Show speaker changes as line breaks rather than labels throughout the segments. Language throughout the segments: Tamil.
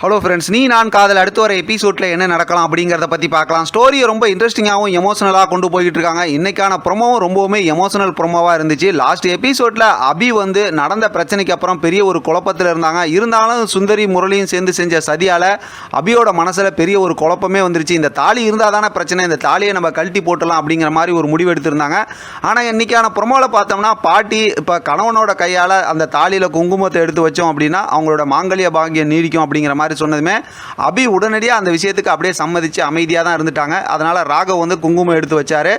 ஹலோ ஃப்ரெண்ட்ஸ் நீ நான் காதல். அடுத்து வர எபிசோட்ல என்ன நடக்கலாம் அப்படிங்கிறத பற்றி பார்க்கலாம். ஸ்டோரியை ரொம்ப இன்ட்ரெஸ்டிங்காகவும் எமோஷனலாக கொண்டு போய்கிட்டு இருக்காங்க. இன்னைக்கான ப்ரொமோவும் ரொம்பவுமே எமோஷனல் ப்ரொமோவாக இருந்துச்சு. லாஸ்ட் எபிசோடில் அபி வந்து நடந்த பிரச்சனைக்கு அப்புறம் பெரிய ஒரு குழப்பத்தில் இருந்தாங்க. இருந்தாலும் சுந்தரி முரளியும் சேர்ந்து செஞ்ச சதியால் அபியோட மனசில் பெரிய ஒரு குழப்பமே வந்துருச்சு. இந்த தாலி இருந்தால் தானே பிரச்சனை. இந்த தாலியை நம்ம கழட்டி போட்டலாம் அப்படிங்கிற மாதிரி ஒரு முடிவு எடுத்திருந்தாங்க. ஆனால் இன்னைக்கான ப்ரொமோவில் பார்த்தோம்னா பாட்டி இப்போ கணவனோட கையால் அந்த தாலியில் குங்குமத்தை எடுத்து வச்சோம் அப்படின்னா அவங்களோட மாங்கல்ய பாங்கியம் நீடிக்கும் அப்படிங்கிற மாதிரி சொன்னதுமே அபி உடனடியாக அந்த விஷயத்துக்கு அப்படியே சம்மதிச்சு அமைதியாக தான் இருந்துட்டாங்க. அதனால் ராகவ் வந்து குங்குமம் எடுத்து வச்சாரு.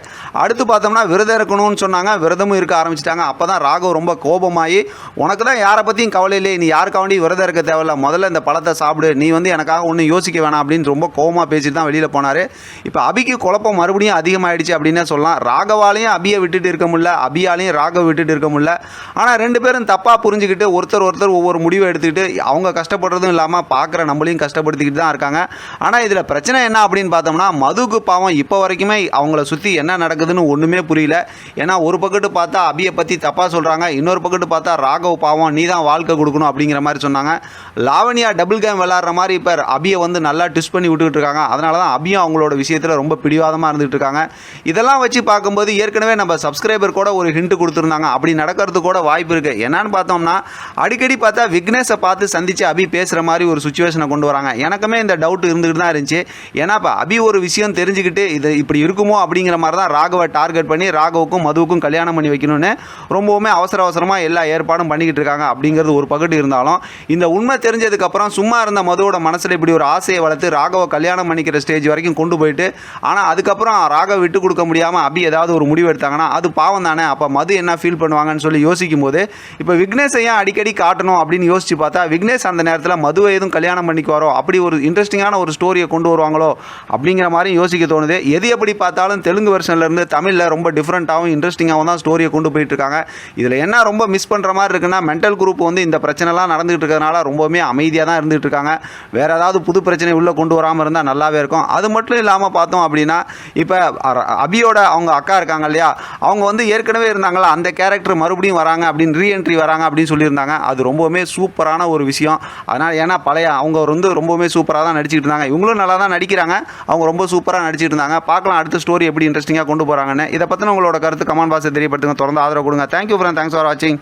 அடுத்து பார்த்தோம்னா விரதம் இருக்கணும்னு சொன்னாங்க. விரதமும் இருக்க ஆரம்பிச்சிட்டாங்க. அப்போ தான் ராகவ் ரொம்ப கோபமாகி உனக்கு தான் யாரை பற்றியும் கவலை இல்லை நீ யாருக்காண்டி விரதம் இருக்க தேவையில்ல. முதல்ல இந்த பழத்தை சாப்பிடு. நீ வந்து எனக்காக ஒன்றும் யோசிக்க வேணாம். அப்படின்னு ரொம்ப கோபமாக பேசிட்டு தான் வெளியில் போனார். இப்போ அபிக்கு குழப்பம் மறுபடியும் அதிகமாகிடுச்சு அப்படின்னே சொல்லலாம். ராகவாலையும் அபியை விட்டுட்டு இருக்க முடியல. அபியாலையும் ராகவ் விட்டுட்டு இருக்க முடியல. ஆனால் ரெண்டு பேரும் தப்பாக புரிஞ்சுக்கிட்டு ஒருத்தர் ஒருத்தர் ஒவ்வொரு முடிவை எடுத்துக்கிட்டு அவங்க கஷ்டப்படுறதும் இல்லாமல் பார்க்க பார்க்குற நம்மளையும் கஷ்டப்படுத்திக்கிட்டு தான் இருக்காங்க. ஆனால் இதில் பிரச்சனை என்ன அப்படின்னு பார்த்தோம்னா மதுக்கு பாவம் இப்போ வரைக்குமே அவங்கள சுற்றி என்ன நடக்குதுன்னு ஒன்றுமே புரியல. ஏன்னா ஒரு பக்கத்து பார்த்தா அபியை பற்றி தப்பாக சொல்கிறாங்க இன்னொரு பக்கத்து பார்த்தா ராகவ் பாவம் நீ தான் வாழ்க்கை கொடுக்கணும் அப்படிங்கிற மாதிரி சொன்னாங்க. லாவணியா டபுள் கேம் விளாட்ற மாதிரி இப்போ அபியை வந்து நல்லா டிஸ்ட் பண்ணி விட்டுக்கிட்டு இருக்காங்க. அதனால தான் அபியும் அவங்களோட விஷயத்தில் ரொம்ப பிடிவாதமாக இருந்துகிட்டு இருக்காங்க. இதெல்லாம் வச்சு பார்க்கும்போது ஏற்கனவே நம்ம சப்ஸ்கிரைபர் கூட ஒரு ஹிண்ட் கொடுத்துருந்தாங்க. அப்படி நடக்கிறது கூட வாய்ப்பு இருக்குது என்னன்னு பார்த்தோம்னா அடிக்கடி பார்த்தா விக்னேஷை பார்த்து சந்தித்து அபி பேசுகிற மாதிரி ஒரு சுச்சுவேஷன் கொண்டு வராங்க. எனக்குமே இந்த டவுட் இருந்துகிட்டு தான் இருந்துச்சு. ஏன்னாப்பா அபி ஒரு விஷயம் தெரிஞ்சுக்கிட்டு இது இப்படி இருக்குமோ அப்படிங்கிற மாதிரி தான் ராகவை டார்கெட் பண்ணி ராகவுக்கும் மதுவுக்கும் கல்யாணம் பண்ணி வைக்கணும்னு ரொம்பவுமே அவசர அவசரமாக எல்லா ஏற்பாடும் பண்ணிக்கிட்டு இருக்காங்க அப்படிங்கிறது ஒரு பகுட்டு இருந்தாலும் இந்த உண்மை தெரிஞ்சதுக்கப்புறம் சும்மா இருந்த மதுவோட மனசில் இப்படி ஒரு ஆசையை வளர்த்து ராகவை கல்யாணம் பண்ணிக்கிற ஸ்டேஜ் வரைக்கும் கொண்டு போயிட்டு ஆனால் அதுக்கப்புறம் ராகவை விட்டு கொடுக்க முடியாமல் அபி ஏதாவது ஒரு முடிவு எடுத்தாங்கன்னா அது பாவம் தானே. அப்போ மது என்ன ஃபீல் பண்ணுவாங்கன்னு சொல்லி யோசிக்கும் போது இப்போ விக்னேஷ் ஏன் அடிக்கடி காட்டணும் அப்படின்னு யோசிச்சு பார்த்தா விக்னேஷ் அந்த நேரத்தில் மதுவை எதுவும் கல்யாணம் பண்ணிக்குவாரோ? அப்படி ஒரு இன்ட்ரெஸ்டிங்கான ஒரு ஸ்டோரியை கொண்டு வருவாங்களோ? அப்படிங்கிற மாதிரி யோசிக்க தோணுது. எது எப்படி பார்த்தாலும் தெலுங்கு வெர்ஷன்லேருந்து தமிழில் ரொம்ப டிஃப்ரெண்ட்டாகவும் இன்ட்ரெஸ்டிங்காகவும் தான் ஸ்டோரியை கொண்டு போயிட்டு இருக்காங்க. இதில் என்ன ரொம்ப மிஸ் பண்ணுற மாதிரி இருக்குன்னா மென்டல் குரூப் வந்து இந்த பிரச்சனைலாம் நடந்துகிட்டு இருக்கிறதுனால ரொம்பவுமே அமைதியாக தான் இருந்துகிட்டு இருக்காங்க. வேறு ஏதாவது புது பிரச்சனை உள்ளே கொண்டு வராமல் இருந்தால் நல்லாவே இருக்கும். அது மட்டும் இல்லாமல் பார்த்தோம் அப்படின்னா இப்போ அபியோட அவங்க அக்கா இருக்காங்க இல்லையா? அவங்க வந்து ஏற்கனவே இருந்தாங்களா? அந்த கேரக்டர் மறுபடியும் வராங்க அப்படின்னு ரீஎன்ட்ரி வராங்க அப்படின்னு சொல்லியிருந்தாங்க. அது ரொம்பவுமே சூப்பரான ஒரு விஷயம். அதனால் ஏன்னா பழைய அவங்க வந்து ரொம்பவுமே சூப்பராக தான் நடிச்சிட்டு இருந்தாங்க. இவங்களும் நல்லா தான் நடிக்கிறாங்க. அவங்க ரொம்ப சூப்பராக நடிச்சிட்டு இருந்தாங்க. பார்க்கலாம் அடுத்த ஸ்டோரி எப்படி இன்ட்ரெஸ்டிங்காக கொண்டு போகிறாங்கன்னு இதை பற்றின உங்களோட கருத்து கமெண்ட் பாக்ஸை தெரியப்படுத்துங்க. தொடர்ந்து ஆதரவு கொடுங்க. தேங்க்யூ ஃப்ரெண்ட் தேங்க்ஸ் ஃபார் வாட்சிங்